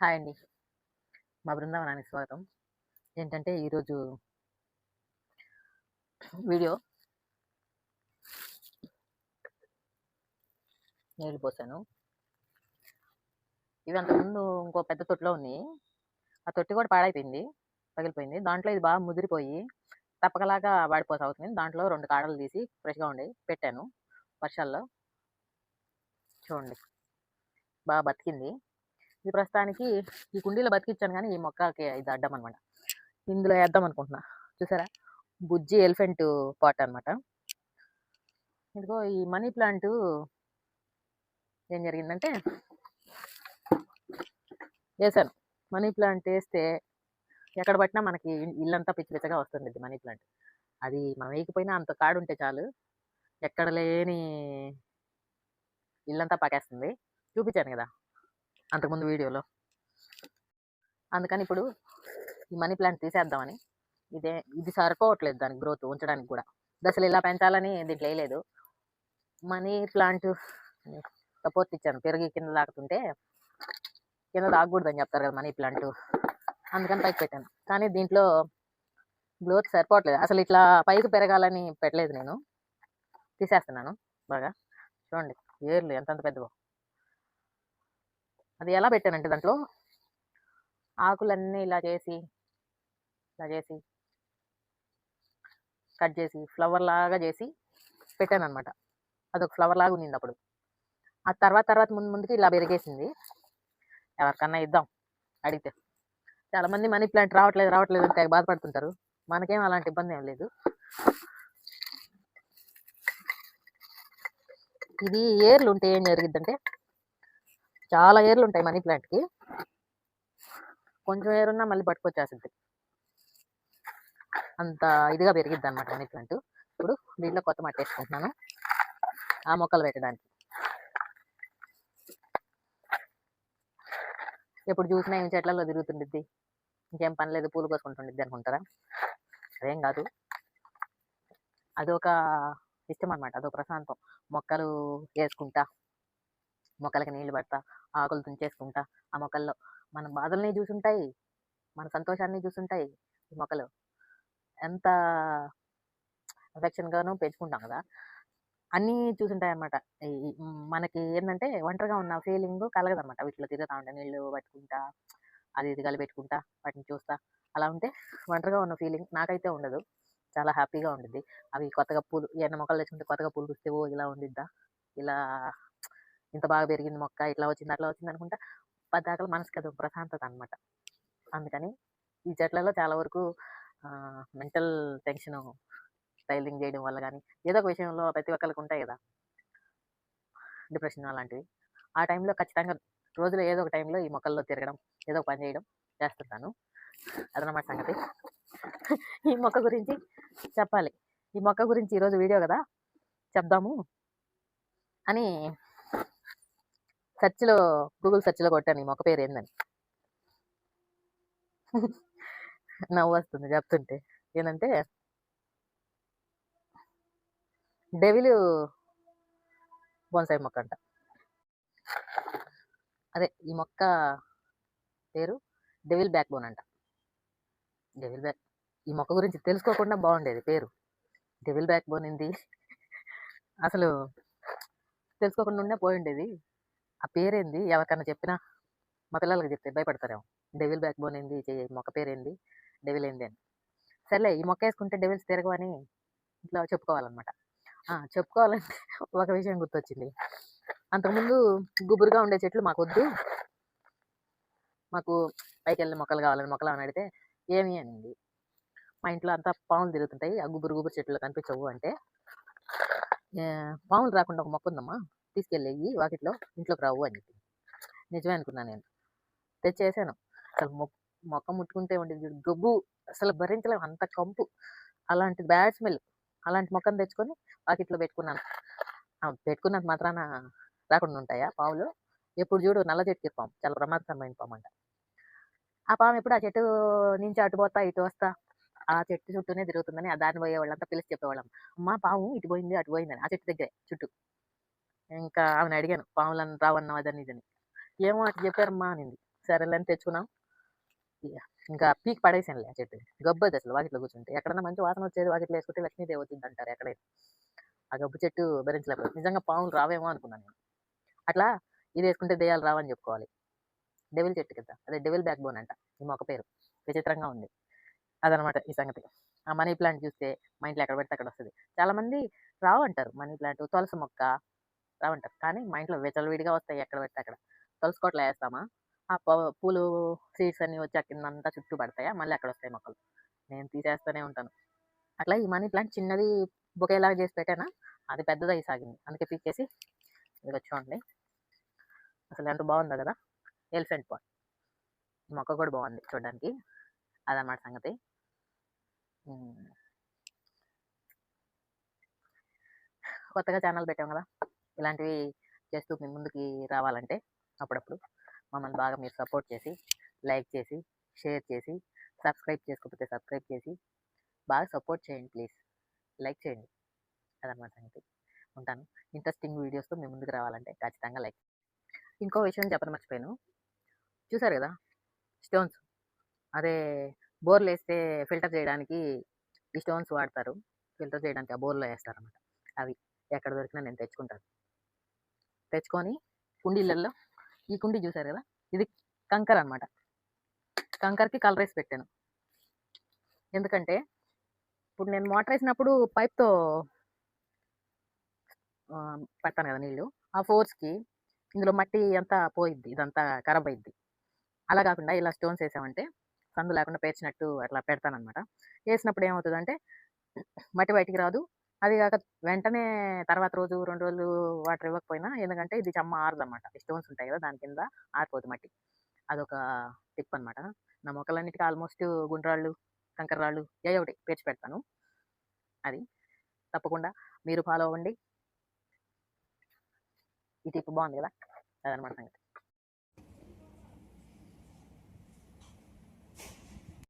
Hi అండి. మా బృందావనానికి స్వాగతం. ఏంటంటే ఈరోజు వీడియో నీళ్ళు పోసాను. ఇవి అంతకుముందు ఇంకో పెద్ద తొట్టిలో ఉన్నాయి. ఆ తొట్టి కూడా పాడైపోయింది పగిలిపోయింది. దాంట్లో ఇది బాగా ముదిరిపోయి తప్పకలాగా వాడిపోతా అవుతుంది. దాంట్లో రెండు కాడలు తీసి ఫ్రెష్గా ఉండి పెట్టాను వర్షాల్లో. చూడండి. బాగా బతికింది. ఇది ప్రస్తుతానికి ఈ కుండీలో బతికిచ్చాను కానీ ఈ మొక్కకి ఇది అడ్డం అనమాట ఇందులో వేద్దాం అనుకుంటున్నా. చూసారా? బుజ్జి ఎలిఫెంట్ పాట్ అన్నమాట. ఇదిగో ఈ మనీ ప్లాంట్ ఏం జరిగిందంటే వేసాను. మనీ ప్లాంట్ వేస్తే ఎక్కడ పట్టినా మనకి ఇల్లంతా పిచ్చి పిచ్చగా వస్తుంది ఇది మనీ ప్లాంట్. అది మనం వేయకపోయినా అంత కాడు ఉంటే చాలు. ఎక్కడ లేని ఇల్లంతా పాకేస్తుంది. చూపించాను కదా. అంతకుముందు వీడియోలో. అందుకని ఇప్పుడు ఈ మనీ ప్లాంట్ తీసేద్దామని ఇదే ఇది సరిపోవట్లేదు దానికి గ్రోత్ ఉంచడానికి కూడా. దశలు ఇలా పెంచాలని దీంట్లో వేయలేదు మనీ ప్లాంట్ సపోర్ట్ ఇచ్చాను. పెరిగి కింద తాకుతుంటే కింద తాగకూడదని చెప్తారు కదా మనీ ప్లాంట్. అందుకని పైకి పెట్టాను. కానీ దీంట్లో గ్రోత్ సరిపోవట్లేదు. అసలు ఇట్లా పైకి పెరగాలని పెట్టలేదు నేను. తీసేస్తున్నాను బాగా. చూడండి ఏర్లు ఎంతంత పెద్దవో. అది ఎలా పెట్టానంటే దాంట్లో ఆకులన్నీ ఇలా చేసి ఇలా చేసి కట్ చేసి ఫ్లవర్ లాగా చేసి పెట్టాను అనమాట అదొక ఫ్లవర్ లాగా ఉన్నింది అప్పుడు. ఆ తర్వాత తర్వాత ముందు ముందుకి ఇలా పెరిగేసింది. ఎవరికన్నా ఇద్దాం అడిగితే. చాలామంది మనీ ప్లాంట్ రావట్లేదు రావట్లేదు అంటే బాధపడుతుంటారు మనకేం అలాంటి ఇబ్బంది ఏం లేదు. ఇది ఏర్లు ఉంటే ఏం జరిగిద్దంటే చాలా ఏర్లు ఉంటాయి మనీ ప్లాంట్కి. కొంచెం ఏరున్నా మళ్ళీ పట్టుకొచ్చేస్తుంది. అంత ఇదిగా పెరిగిద్ది అనమాట మనీ ప్లాంట్. ఇప్పుడు దీంట్లో కొత్త మట్టి వేసుకుంటున్నాను. ఆ మొక్కలు పెట్టడానికి. ఎప్పుడు చూసినా ఏం చెట్లలో తిరుగుతుండిద్ది. ఇంకేం పని లేదు పూలు కోసుకుంటుండిద్ది అనుకుంటారా? అదేం కాదు. అదొక ఇష్టం అనమాట అదొక ప్రశాంతం. మొక్కలు వేసుకుంటా. మొక్కలకి నీళ్ళు పడతా ఆకులు తుంచేసుకుంటా ఆ మొక్కల్లో మన బాధల్ని చూసుంటాయి మన సంతోషాన్ని చూసుంటాయి ఈ మొక్కలు. ఎంత అఫెక్షన్గాను పెంచుకుంటాం కదా. అన్నీ చూసుంటాయి అనమాట మనకి ఏంటంటే ఒంటరిగా ఉన్న ఫీలింగ్ కలగదన్నమాట. వీటిలో తిరుగుతా ఉంటా నీళ్ళు పట్టుకుంటా అది ఇది కలిపెట్టుకుంటా వాటిని చూస్తా. అలా ఉంటే ఒంటరిగా ఉన్న ఫీలింగ్ నాకైతే ఉండదు. చాలా హ్యాపీగా ఉంటుంది అవి కొత్తగా పూలు ఏమైనా మొక్కలు తెచ్చుకుంటే కొత్తగా పూలు పూస్తే ఓ ఇలా ఉండిద్దా? ఇలా ఇంత బాగా పెరిగింది మొక్క ఇట్లా వచ్చింది అట్లా వచ్చింది అనుకుంటా పద్దాకలు మనసుకి అది ప్రశాంతత అనమాట అందుకని ఈ చెట్లలో చాలా వరకు మెంటల్ టెన్షన్ స్టైలింగ్ చేయడం వల్ల కానీ ఏదో ఒక విషయంలో ప్రతి ఒక్కరికి ఉంటాయి కదా డిప్రెషన్ అలాంటివి. ఆ టైంలో ఖచ్చితంగా రోజులో ఏదో ఒక టైంలో ఈ మొక్కల్లో తిరగడం ఏదో ఒక పని చేయడం చేస్తుంటాను. అదనమాట సంగతి. ఈ మొక్క గురించి చెప్పాలి. ఈ మొక్క గురించి ఈరోజు వీడియో కదా చెప్దాము అని సెర్చ్లో గూగుల్ సెర్చ్లో కొట్టాను ఈ మొక్క పేరు ఏందని. నవ్వు వస్తుంది చెప్తుంటే. ఏంటంటే డెవిల్ బోన్సాయి మొక్క అంట అదే ఈ మొక్క పేరు డెవిల్ బ్యాక్ బోన్ అంట. డెవిల్ బ్యాక్ ఈ మొక్క గురించి తెలుసుకోకుండా బాగుండేది పేరు. డెవిల్ బ్యాక్ బోన్ ఏంది? అసలు తెలుసుకోకుండా ఉండే పోయి ఉండేది. ఆ పేరేంది? ఎవరికన్నా చెప్పినా మా పిల్లలకి చెప్తే భయపడతారేమో. డెవిల్ బ్యాక్ బోన్ ఏంది మొక్క పేరేంది? డెవిల్ ఏంది అని. సర్లే ఈ మొక్క వేసుకుంటే డెవిల్స్ తిరగవని ఇట్లా చెప్పుకోవాలన్నమాట. చెప్పుకోవాలంటే ఒక విషయం గుర్తొచ్చింది. అంతకుముందు గుబురుగా ఉండే చెట్లు మాకు వద్దు మాకు పైకి వెళ్ళిన మొక్కలు కావాలని మొక్కలు అని అడిగితే ఏమి అనింది. మా ఇంట్లో అంతా పాములు తిరుగుతుంటాయి. ఆ గుబురు గుబురు చెట్లు కనిపించవు అంటే పాములు రాకుండా ఒక మొక్క ఉందమ్మా. తీసుకెళ్ళేయి వాకిట్లో ఇంట్లోకి రావు అని చెప్పి. నిజమే అనుకున్నాను నేను. తెచ్చేసాను. అసలు మొక్క ముట్టుకుంటే ఉండేది గబ్బు అసలు భరించలేము అంత కంపు. అలాంటి బ్యాడ్ స్మెల్. అలాంటి మొక్కను తెచ్చుకొని వాకిట్లో పెట్టుకున్నాను. పెట్టుకున్నంత మాత్రాన రాకుండా ఉంటాయా పావులు ఎప్పుడు చూడు నల్ల చెట్టుకి పాము. చాలా ప్రమాదకరమైన పాము అంట. ఆ పాము ఎప్పుడు ఆ చెట్టు నుంచి అటు పోతా ఇటు వస్తా ఆ చెట్టు చుట్టూనే తిరుగుతుందని ఆ దాన్ని పోయేవాళ్ళంతా పిలిచి చెప్పేవాళ్ళం. అమ్మ పాము ఇటు పోయింది అటు పోయిందని. ఆ చెట్టు దగ్గరే చుట్టూ. ఇంకా ఆమెను అడిగాను పాములను రావన్నావు అదని ఇదని. ఏమో అటు చెప్పారమ్మా అనింది. సరేలని తెచ్చుకున్నాం. ఇంకా పీక్ పడేసానులే ఆ చెట్టు గబ్బది అసలు వాకిట్లో కూర్చుంటే. ఎక్కడన్నా మంచి వాసన వచ్చేది వాకిట్లో వేసుకుంటే లక్ష్మీదేవి అవుతుంది అంటారు ఎక్కడైనా. ఆ గబ్బు చెట్టు భరించలేకపోతే నిజంగా పాములు రావేమో అనుకున్నాను నేను. అట్లా ఇది వేసుకుంటే దెయ్యాలు రావని చెప్పుకోవాలి. డెవిల్ చెట్టు కదా. అదే డెవిల్ బ్యాక్ బోన్ అంట. ఈ మొక్క పేరు. విచిత్రంగా ఉంది. అదనమాట ఈ సంగతి. ఆ మనీ ప్లాంట్ చూస్తే మా ఇంట్లో ఎక్కడ పెడితే అక్కడ వస్తుంది. చాలా మంది రావు అంటారు మనీ ప్లాంట్. తులసి మొక్క రావంటారు. కానీ మా ఇంట్లో విడిగా వస్తాయి ఎక్కడ పెడితే అక్కడ. తులసి వేస్తామా? ఆ ప- పూలు సీడ్స్ అన్ని వచ్చి కిందంతా అంతా చుట్టూ పడతాయా? మళ్ళీ అక్కడ వస్తాయి మొక్కలు. నేను తీసేస్తూనే ఉంటాను. అట్లా ఈ మనీ ప్లాంట్ చిన్నది బొకేలాగా చేసి పెట్టానా? అది పెద్దదై సాగింది. అందుకే పీకేసి ఇది చూడండి. అసలు ఎంత బాగుందో కదా? Elephant pot. మొక్క కూడా బాగుంది చూడడానికి. అదన్నమాట సంగతి. కొత్తగా ఛానల్ పెట్టాం కదా? ఇలాంటివి చేస్తూ మీ ముందుకి రావాలంటే అప్పుడప్పుడు మమ్మల్ని బాగా మీరు సపోర్ట్ చేసి లైక్ చేసి షేర్ చేసి సబ్స్క్రైబ్ చేసుకోకపోతే సబ్స్క్రైబ్ చేసి బాగా సపోర్ట్ చేయండి ప్లీజ్. లైక్ చేయండి. అదనమాట సంగతి. ఉంటాను. ఇంట్రెస్టింగ్ వీడియోస్తో మీ ముందుకు రావాలంటే ఖచ్చితంగా లైక్ ఇంకో విషయం చెప్పడం మర్చిపోయాను. చూసారు కదా? స్టోన్స్. అదే బోర్లు వేస్తే ఫిల్టర్ చేయడానికి ఈ స్టోన్స్ వాడతారు. ఫిల్టర్ చేయడానికి ఆ బోర్లో వేస్తారనమాట అవి ఎక్కడ దొరికినా నేను తెచ్చుకుంటాను. తెచ్చుకొని కుండీలలో ఈ కుండీ చూసారు కదా? ఇది కంకర్ అన్నమాట. కంకర్కి కలర్ వేసి పెట్టాను. ఎందుకంటే ఇప్పుడు నేను మోటార్ వేసినప్పుడు పైప్తో పెడతాను కదా నీళ్ళు. ఆ ఫోర్స్కి ఇందులో మట్టి అంతా పోయిద్ది ఇదంతా ఖరాబ్ అయింది అలా కాకుండా ఇలా స్టోన్స్ వేసామంటే సందు లేకుండా పేర్చినట్టు అట్లా పెడతానమాట వేసినప్పుడు ఏమవుతుందంటే మట్టి బయటికి రాదు అది కాక వెంటనే తర్వాత రోజు రెండు రోజులు వాటర్ ఇవ్వకపోయినా ఎందుకంటే ఇది చమ్మ ఆరదు అనమాట స్టోన్స్ ఉంటాయి కదా దాని కింద ఆరిపోదు మట్టి. అదొక టిప్ అన్నమాట నా మొక్కలన్నిటికీ ఆల్మోస్ట్ గుండ్రాళ్ళు కంకర్రాళ్ళు ఏ ఒకటి పేర్చి పెడతాను. అది తప్పకుండా మీరు ఫాలో అవ్వండి. ఈ టిప్ బాగుంది కదా? అదనమాట సంగతి.